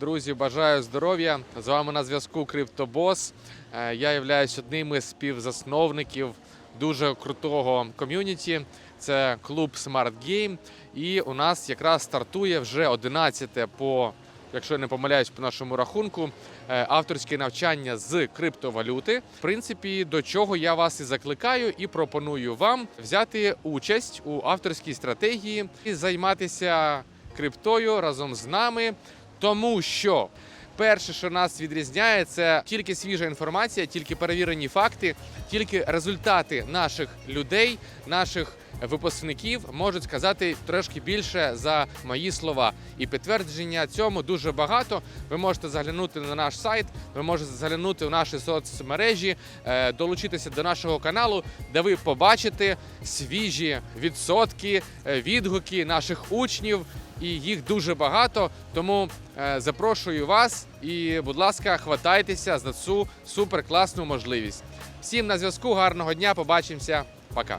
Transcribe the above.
Друзі, бажаю здоров'я. З вами на зв'язку Криптобос. Е, Я являюсь одним із співзасновників дуже крутого ком'юніті. Це клуб Smart Game. І у нас якраз стартує вже 11 по, якщо я не помиляюсь, по нашому рахунку, е, авторське навчання з криптовалюти. В принципі, до чого я вас і закликаю, і пропоную вам взяти участь у авторській стратегії і займатися криптою разом з нами, тому що. Перше, що нас відрізняє, це тільки свіжа інформація, тільки перевірені факти, тільки результати наших людей, наших випускників можуть сказати трошки більше за мої слова. І підтвердження цьому дуже багато. Ви можете заглянути на наш сайт, ви можете заглянути в наші соцмережі, е, долучитися до нашого каналу, де ви побачите свіжі відсотки, е, відгуки наших учнів. І їх дуже багато, тому е, запрошую вас і, будь ласка, хватайтеся за цю супер класну можливість. Всім на зв'язку, гарного дня, побачимося, пока.